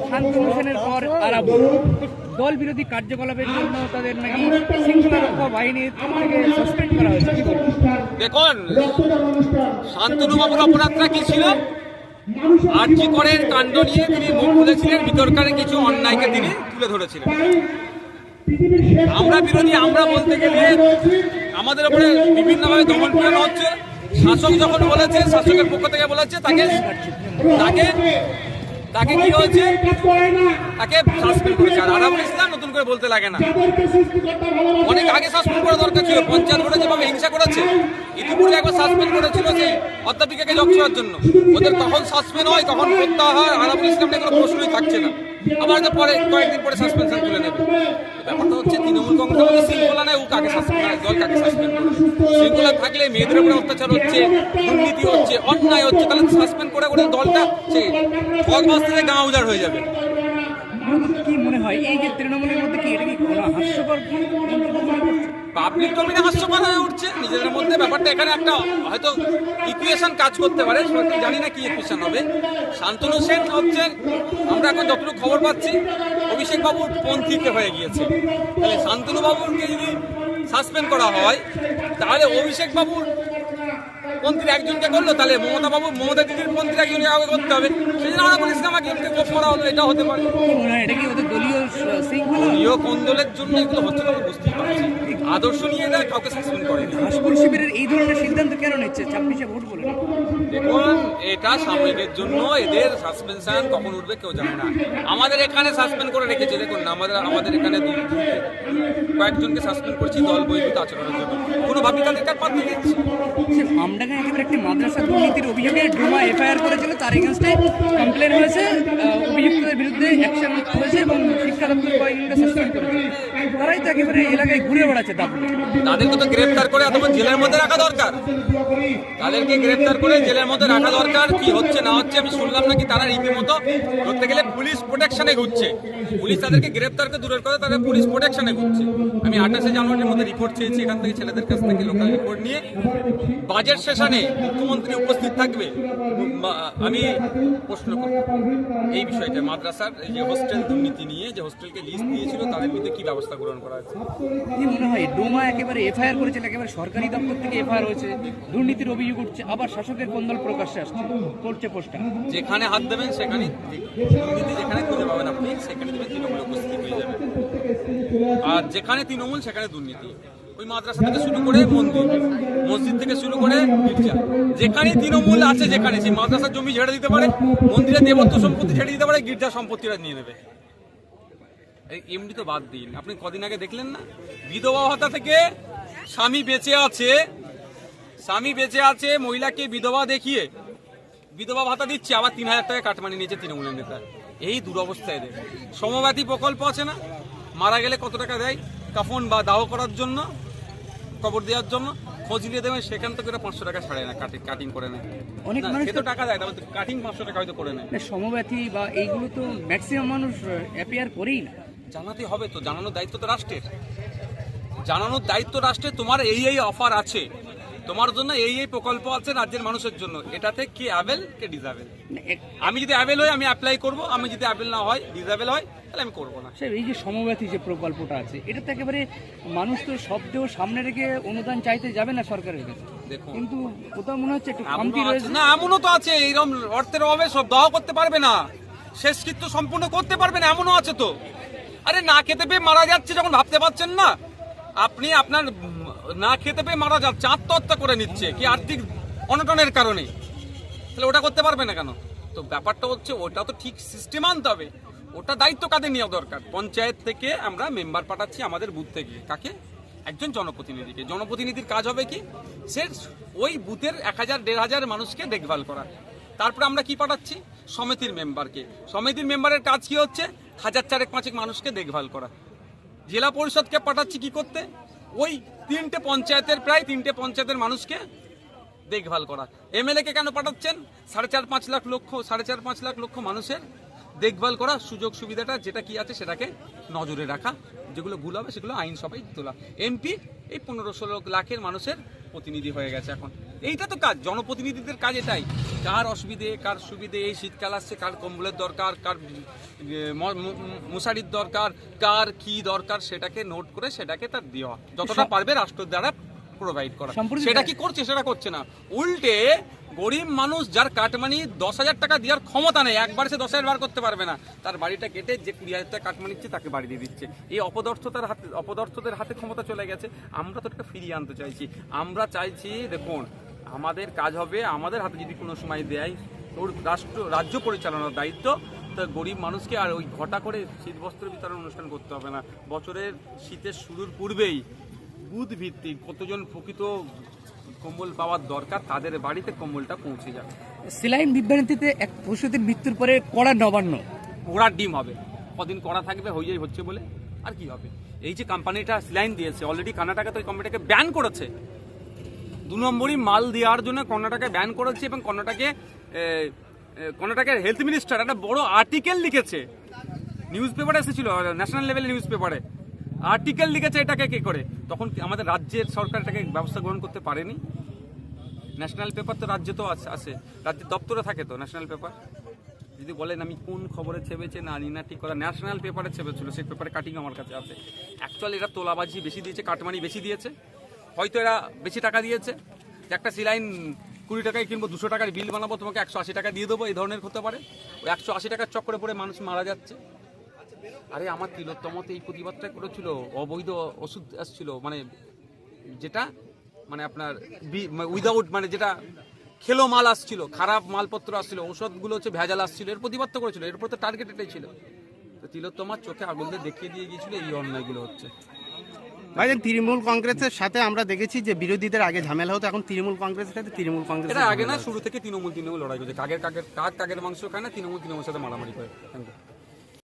শান্তনু সেনের পর আরাবু দল বিরোধী কার্যকলাপের জন্য তাদের নাকি শৃঙ্খলা রক্ষা বাহিনীর থেকে সাসপেন্ড করা হয়েছে। দেখুন শান্তনু বাবুর অপরাধটা কি ছিল? আর্জি করের কাণ্ড নিয়ে তিনি মুখ খুলেছিলেন? বিতর্কের কিছু অন্যায়কে তিনি তুলে ধরেছিলেন। আমরা বিরোধী, আমরা বলতে গেলে আমাদের উপরে বিভিন্নভাবে দমন পীড়ন হচ্ছে। শাসক যখন বলেছে, শাসকের পক্ষ থেকে বলেছে, তাকে তাকে তাকে কি হয়েছে? তাকে সাসপেন্ড করেছে। আর আরামুল ইসলাম নতুন করে বলতে লাগে না। অনেক আগে সাসপেন্ড করা দরকার ছিল পঞ্চায়েত ভোটে যেভাবে হিংসা করেছে। ইতিপূর্বে একবার সাসপেন্ড করেছিল সেই অধ্যাপিকাকে জব করার জন্য। ওদের কখন সাসপেন্ড হয় কখন প্রত্যাহার হয় আরামুল ইসলাম নিয়ে কোনো প্রশ্নই থাকছে না। আবার হয়তো পরে, কয়েকদিন পরে সাসপেনশন তুলে নেবে। ব্যাপারটা হচ্ছে তৃণমূল কংগ্রেস শৃঙ্খলা নেই, ও কাকে সাসপেন্ড দল কাকে সাসপেন্ড শৃঙ্খলা থাকলে মেয়েদের উপরে অত্যাচার হচ্ছে, দুর্নীতি হচ্ছে, অন্যায় হচ্ছে, তাহলে সাসপেন্ড করে করে দলটা সে ঠগ মাস থেকে গাঁ উজাড় হয়ে যাবে। কি মনে হয়? এই যে তৃণমূলের মধ্যে কি এটা কি হাস্যকর? পাবলিক ডোমিনে হাস্যকর উঠছে। নিজেদের মধ্যে ব্যাপারটা এখানে একটা হয়তো ইকুয়েশন কাজ করতে পারে সত্যি জানি না কি ইকুয়েশন হবে। শান্তনু সেন হচ্ছে, আমরা এখন যতটুকু খবর পাচ্ছি, অভিষেক বাবুর পন্থীতে হয়ে গিয়েছে। তাহলে শান্তনু বাবুকে যদি সাসপেন্ড করা হয়, তাহলে অভিষেক বাবুর পন্থীর একজনকে করল, তাহলে মমতা বাবু, মমতা দিদির পন্থীর একজনকে আগে করতে হবে? সেই জন্য আমরা বলিস আমাকে গোপ করা হলো এটা হতে পারে। এটা কি দলীয় শ- শৃঙ্খলা প্রিয় কোন্দলের জন্য এগুলো হচ্ছে আমি বুঝতেই পারছি। আদর্শ নিয়ে এরা কাউকে সাসপেন্ড করে হাসপুর শিবিরের এই ধরনের সিদ্ধান্ত কেন নিচ্ছে? ছাব্বিশে ভোট বলে। দেখুন এটা সাময়িকের জন্য এদের সাসপেনশন কখন উঠবে কেউ জানে না। আমাদের এখানে সাসপেন্ড করে রেখেছে দেখুন আমাদের আমাদের এখানে কয়েকজনকে সাসপেন্ড করছি দল বৈধ আচরণের জন্য। কোনো ভাবি তাদেরকে আর পাঠিয়ে দিচ্ছি। সে আমডাঙ্গা একেবারে একটি মাদ্রাসা দুর্নীতির অভিযোগে ডোমা এফআইআর করেছিল তার এগেনস্টে কমপ্লেন হয়েছে অভিযুক্তদের বিরুদ্ধে অ্যাকশন হয়েছে এবং শিক্ষা দপ্তর কয়েকজনকে সাসপেন্ড করেছে তারাই তো একেবারে এলাকায় ঘুরে বেড়াচ্ছে তাদেরকে তো গ্রেফতার করে এতক্ষণ জেলের মধ্যে রাখা দরকার। তাদেরকে গ্রেফতার করে জেলের মধ্যে রাখা দরকার, কি হচ্ছে, না হচ্ছে, আমি শুনলাম নাকি তারা রীতিমতো ধরতে গেলে পুলিশ প্রোটেকশনে ঘুরছে। পুলিশ তাদেরকে গ্রেফতারকে দূরের করে তাদের পুলিশ প্রোটেকশনে ঘুরছে। আমি আঠাশে জানুয়ারির মধ্যে রিপোর্ট চেয়েছি, এখান থেকে ছেলেদের কাছ থেকে লোকাল রিপোর্ট নিয়ে। বাজেট সেশনে মুখ্যমন্ত্রী উপস্থিত থাকবে। আমি প্রশ্ন করব। এই বিষয়টা, মাদ্রাসার এই যে হোস্টেল দুর্নীতি নিয়ে, যে হোস্টেলকে লিস্ট দিয়েছিল, তাদের বিরুদ্ধে কি ব্যবস্থা গ্রহণ করা হয়েছে? কি মনে হয়, ডোমা একেবারে এফআইআর করেছিল, একেবারে সরকারি দপ্তর থেকে এফআইআর হয়েছে, দুর্নীতির অভিযোগ উঠছে আবার শাসকের প্রকাশ্যে আসছে। করছে পোস্টার। যেখানে হাত দেবেন, সেখানে যেখানে খুঁজে পাবেন আপনি, সেখানে দেবেন তৃণমূল হয়ে যাবে। আর যেখানে তৃণমূল, সেখানে দুর্নীতি। ওই মাদ্রাসা থেকে শুরু করে মন্দির, মসজিদ থেকে শুরু করে গির্জা যেখানে তৃণমূল আছে, যেখানে। সেই মাদ্রাসার জমি ঝেড়ে দিতে পারে, মন্দিরে দেবত্ব সম্পত্তি ঝেড়ে দিতে পারে, গির্জা সম্পত্তিরা নিয়ে নেবে। এমনি তো বাদ দিন। আপনি কদিন আগে দেখলেন না? বিধবা ভাতা থেকে স্বামী বেঁচে আছে স্বামী বেঁচে আছে মহিলাকে বিধবা দেখিয়ে বিধবা ভাতা দিচ্ছে আবার তিন হাজার টাকা কাটমানি নিয়েছে তৃণমূলের নেতা। এই দুরবস্থা এদের। সমব্যাথী প্রকল্প আছে না? মারা গেলে কত টাকা দেয়? কাফন বা দাহ করার জন্য কবর দেওয়ার জন্য খোঁজ নিয়ে দেবেন সেখান থেকে ওরা পাঁচশো টাকা ছাড়ে না কাটিং কাটিং করে নেয়। অনেক মানুষ তো টাকা দেয় তারপর কাটিং পাঁচশো টাকা হয়তো করে নেয়। না, সমব্যথী বা এইগুলো তো ম্যাক্সিমাম মানুষ অ্যাপিয়ার করেই না। জানাতে হবে তো জানানোর দায়িত্ব তো রাষ্ট্রের। জানানোর দায়িত্ব রাষ্ট্রে তোমার এই এই অফার আছে। তোমার জন্য এই এই প্রকল্প আছে রাজ্যের মানুষের জন্য। এটাতে কে অ্যাভেল কে ডিজাবেল আমি যদি অ্যাভেল হই আমি অ্যাপ্লাই করব। আমি যদি অ্যাভেল না হয় ডিজাবেল হয় তাহলে আমি করব না। স্যার এই যে সমব্যথী যে প্রকল্পটা আছে এটা তো একেবারে মানুষ তো শব্দেও সামনে রেখে অনুদান চাইতে যাবে না সরকারের কাছে? দেখুন। কিন্তু কোথাও মনে হচ্ছে একটু কমতি রয়েছে? না এমনও তো আছে। এইরকম অর্থের অভাবে সব দাহ করতে পারবে না। শেষ শেষকৃত্য সম্পূর্ণ করতে পারবে না এমনও আছে তো। আরে না খেতে পেয়ে মারা যাচ্ছে যখন ভাবতে পারছেন না। আপনি আপনার না খেতে পেয়ে মারা যাচ্ছে, আত্মহত্যা করে নিচ্ছে, কি আর্থিক অনটনের কারণে। তাহলে ওটা করতে পারবে না কেন? তো ব্যাপারটা হচ্ছে, ওটা তো ঠিক সিস্টেম আনতে হবে। ওটা দায়িত্ব কাদের নেওয়া দরকার? পঞ্চায়েত থেকে আমরা মেম্বার পাঠাচ্ছি আমাদের বুথ থেকে। কাকে? একজন জনপ্রতিনিধিকে। জনপ্রতিনিধির কাজ হবে কি? সে ওই বুথের এক হাজার, দেড় হাজার মানুষকে দেখভাল করা তারপরে আমরা কি পাঠাচ্ছি? সমিতির মেম্বারকে সমিতির মেম্বারের কাজ কি হচ্ছে? হাজার চারেক পাঁচেক মানুষকে দেখভাল করা। জেলা পরিষদকে পাঠাচ্ছি কি করতে? ওই তিনটে পঞ্চায়েতের, প্রায় তিনটে পঞ্চায়েতের মানুষকে দেখভাল করা। এমএলএ কে কেন পাঠাচ্ছেন? সাড়ে চার পাঁচ লাখ লক্ষ, সাড়ে চার পাঁচ লাখ লক্ষ মানুষের দেখভাল করা, সুযোগ সুবিধাটা যেটা কি আছে সেটাকে নজরে রাখা, যেগুলো ভুল হবে সেগুলো আইন সবাই তোলা। এমপি এই পনেরো ষোলো লাখের মানুষের প্রতিনিধি হয়ে গেছে এখন। এইটা তো কাজ জনপ্রতিনিধিদের কাজ এটাই। কার অসুবিধে কার সুবিধে এই শীতকাল আসছে কার কম্বলের দরকার কার মশারির দরকার কার কি দরকার সেটাকে নোট করে সেটাকে তার দেওয়া। যতটা পারবে রাষ্ট্র দ্বারা প্রোভাইড করা। সেটা কি করছে সেটা করছে না। উল্টে গরিব মানুষ যার কাটমানি দশ হাজার টাকা দেওয়ার ক্ষমতা নেই একবার সে দশ হাজার বার করতে পারবে না। তার বাড়িটা কেটে যে কুড়ি হাজার টাকা কাটমানি দিচ্ছে তাকে বাড়ি দিয়ে দিচ্ছে। এই অপদর্থতার হাতে অপদর্থদের হাতে ক্ষমতা চলে গেছে। আমরা তো ফিরিয়ে আনতে চাইছি। আমরা চাইছি দেখুন আমাদের কাজ হবে আমাদের হাতে যদি কোনো সময় দেয় ওর রাষ্ট্র রাজ্য পরিচালনার দায়িত্ব তা গরিব মানুষকে আর ওই ঘটা করে শীত বস্ত্র বিতরণ অনুষ্ঠান করতে হবে না। বছরের শীতের শুরুর পূর্বেই বুধ ভিত্তিক কতজন প্রকৃত কম্বল পাওয়ার দরকার তাদের বাড়িতে কম্বলটা পৌঁছে যাবে। সেলাইন বিভ্রান্তিতে এক পশুদের মৃত্যুর পরে কড়া নবান্ন। ঘোড়ার ডিম হবে। কদিন কড়া থাকবে হইয়াই হচ্ছে বলে। আর কি হবে? এই যে কোম্পানিটা লাইন দিয়েছে অলরেডি কর্ণাটকা তো এই কোম্পানিটাকে ব্যান করেছে। দু নম্বরই মাল দেওয়ার জন্য কর্ণাটকে ব্যান করেছে এবং কর্ণাটকে কর্ণাটকের হেলথ মিনিস্টার একটা বড় আর্টিকেল লিখেছে। নিউজ পেপারে এসেছিল ন্যাশনাল লেভেলে নিউজ পেপারে আর্টিকেল লিখেছে এটাকে কি করে? তখন আমাদের রাজ্যের সরকার এটাকে ব্যবস্থা গ্রহণ করতে পারেনি? ন্যাশনাল পেপার তো রাজ্যে তো আছে রাজ্যের দপ্তরে থাকে তো ন্যাশনাল পেপার যদি বলেন আমি কোন খবরে ছেপেছে না জানি না, ঠিক কথা। ন্যাশনাল পেপারে ছেপেছিল, সেই পেপারে কাটিং আমার কাছে আছে। অ্যাকচুয়ালি এটা তোলাবাজি বেশি দিয়েছে, কাটমানি বেশি দিয়েছে। হয়তো এরা বেশি টাকা দিয়েছে। একটা সিলাইন কুড়ি টাকায় কিনবো, দুশো টাকার বিল বানাবো, তোমাকে একশো আশি টাকা দিয়ে দেবো, এই ধরনের হতে পারে। ওই একশো আশি টাকার চক্করে পড়ে মানুষ মারা যাচ্ছে। আরে আমার তিলোত্তমতে এই প্রতিবাদটা করেছিল, অবৈধ ওষুধ আসছিল মানে যেটা মানে আপনার উইদাউট মানে যেটা খেলো মাল আসছিল, খারাপ মালপত্র আসছিল, ঔষধগুলো হচ্ছে ভেজাল আসছিল, এর প্রতিবাদ তো করেছিল এরপর তো টার্গেট এটাই ছিল। তো তিলোত্তমার চোখে আগুন দিয়ে দেখিয়ে দিয়ে গিয়েছিল এই অন্যায়গুলো হচ্ছে। ভাইজান তৃণমূল কংগ্রেসের সাথে আমরা দেখেছি যে বিরোধীদের আগে ঝামেলা হতো এখন তৃণমূল কংগ্রেসের সাথে তৃণমূল কংগ্রেস এটা আগে না শুরু থেকে তৃণমূল তৃণমূল লড়াই করছে কাগের কাগের কাক কাগের মাংস খায় না তৃণমূল তৃণমূল সাথে মারামারি করে।